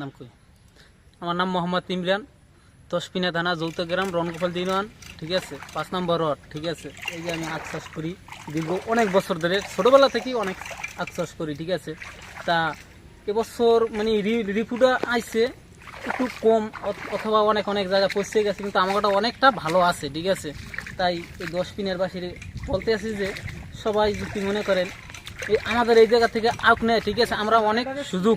নাম কই? আমার নাম মোহাম্মদ ইমরান দশপিনা থানা যৌথগ্রাম রনগোপাল দিনওয়ান, ঠিক আছে? পাঁচ নম্বর ওয়ার্ড, ঠিক আছে? এই যে আমি আখ চাষ করি, দীর্ঘ অনেক বছর ধরে, ছোটোবেলা থেকেই অনেক আখ চাষ করি, ঠিক আছে? তা এবছর মানে রিপুটা আইছে, একটু কম অথবা অনেক অনেক জায়গা পৌঁছে গেছে, কিন্তু আমারটা অনেকটা ভালো আছে, ঠিক আছে? তাই এই দশ পিনের বাসির বলতে আছি যে, সবাই যদি মনে করেন, এই আমাদের এই জায়গা থেকে আউক নেয় ঠিক আছে? আমরা অনেক সুযোগ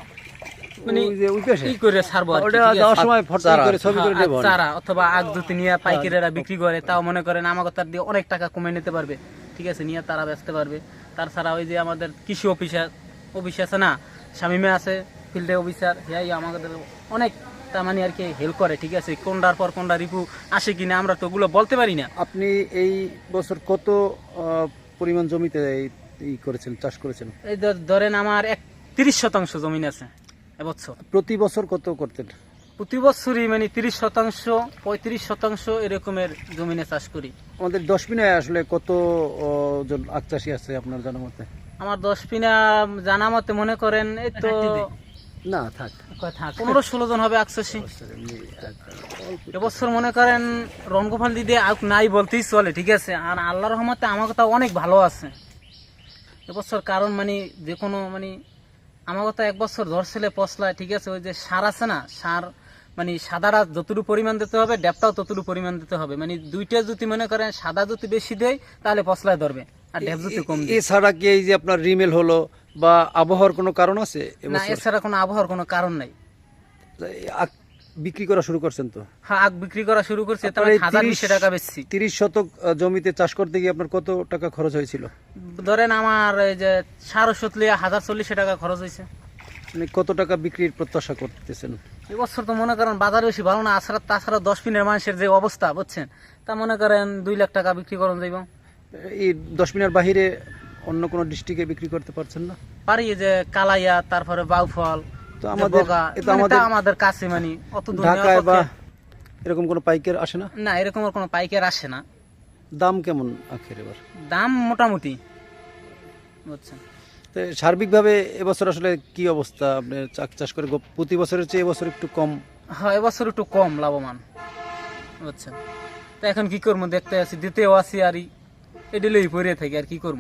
মানে ওই যে ওই পাশে? ই করে ছাড়বো ওটা যাওয়ার সময় ফটো করে ছবি করে হ্যাঁ, চারা অথবা আগ দুটি নিয়ে পাইকারেরা বিক্রি করে তাও মনে করেন আমাকে তার দিয়ে অনেক টাকা কমে নিতে পারবে। ঠিক আছে নিয়ে তারা বেচতে পারবে। তাছাড়া ওই যে আমাদের কৃষি অফিসার অফিস আছে না শামিমে আছে ফিল্ডে অফিসার হ্যাঁ আমাদের অনেক তার মানে আর কি হেল্প করে ঠিক আছে? কোনটার পর কোনটা রিপু আসে কিনা আমরা তো ওগুলো বলতে পারি না। আপনি এই বছর কত আহ, পরিমাণ জমিতে এই- করেছেন চাষ করেছেন? এই ধরেন আমার এক তিরিশ শতাংশ জমিন আছে। এবছর। প্রতি বছর কত করতেন? প্রতি বছরই মানে তিরিশ শতাংশ পঁয়ত্রিশ শতাংশ এরকমের জমিনে চাষ করি। আমাদের দশ মিনায় আসলে কত জন আখ চাষি আছে আপনার জানার মতে? আমার দশ পিনা জানা মতে মনে করেন এই তো না থাক। কথা পনেরো ষোলো জন হবে আকশাসী এবছর মনে করেন রনগোপাল দিদি আউক নাই বলতেই চলে ঠিক আছে? আর আল্লাহ রহমতে আমার কথা অনেক ভালো আছে। এবছর কারণ মানে যে কোনো মানে আমার কথা এক বছর ধরছিলে পশলায় ঠিক আছে? ওই যে সার আছে না সার মানে সাদারা যতটুকু পরিমাণ দিতে হবে ডেপটাও ততটুকু পরিমাণ দিতে হবে। মানে দুইটা যদি মনে করেন সাদা যদি বেশি দেয় তাহলে পশলায় ধরবে আর ডেপ যদি কম এছাড়া কি এই যে আপনার রিমেল হলো বা আবহাওয়ার কোনো কারণ আছে না এছাড়া কোনো আবহাওয়ার কোনো কারণ নাই। বিক্রি করা শুরু করছেন তো? হ্যাঁ আখ বিক্রি করা শুরু করছে আপনার হাজার বিশে টাকা বেচছি। তিরিশ শতক জমিতে চাষ করতে গিয়ে আপনার কত টাকা খরচ হয়েছিল? ধরেন আমার এই যে সতলিয়া হাজার চল্লিশে টাকা খরচ হয়েছে। কত টাকা বিক্রির প্রত্যাশা করতেছেন? এবছর তো মনে করেন বাজার বেশি ভালো না আছাড়া তাছাড়া দশ পিনের মানুষের যে অবস্থা বুঝছেন? তা মনে করেন দুই লাখ টাকা বিক্রি করুন যাইব। এই দশ মিনার বাহিরে অন্য কোনো ডিস্ট্রিক্টে বিক্রি করতে পারছেন না? পারি এই যে কালাইয়া তারপরে বাউফল তো আমাদের মানে তা আমাদের আমাদের কাছে মানে অত ঢাকায় বা এরকম কোনো পাইকার আসে না? না এরকম কোনো পাইকার আসে না। দাম কেমন আখের এবার? দাম মোটামুটি। বুঝছেন? সার্বিকভাবে এবছর আসলে কি অবস্থা? আপনি চাক চাষ করে প্রতি বছরের চেয়ে এবছর একটু কম? হ্যাঁ এবছর একটু কম লাভবান। বুঝছেন? তা এখন কি করব? দেখতে আছি দিতেও আছি আর এডিলেই পড়ে থাকি আর কি করব?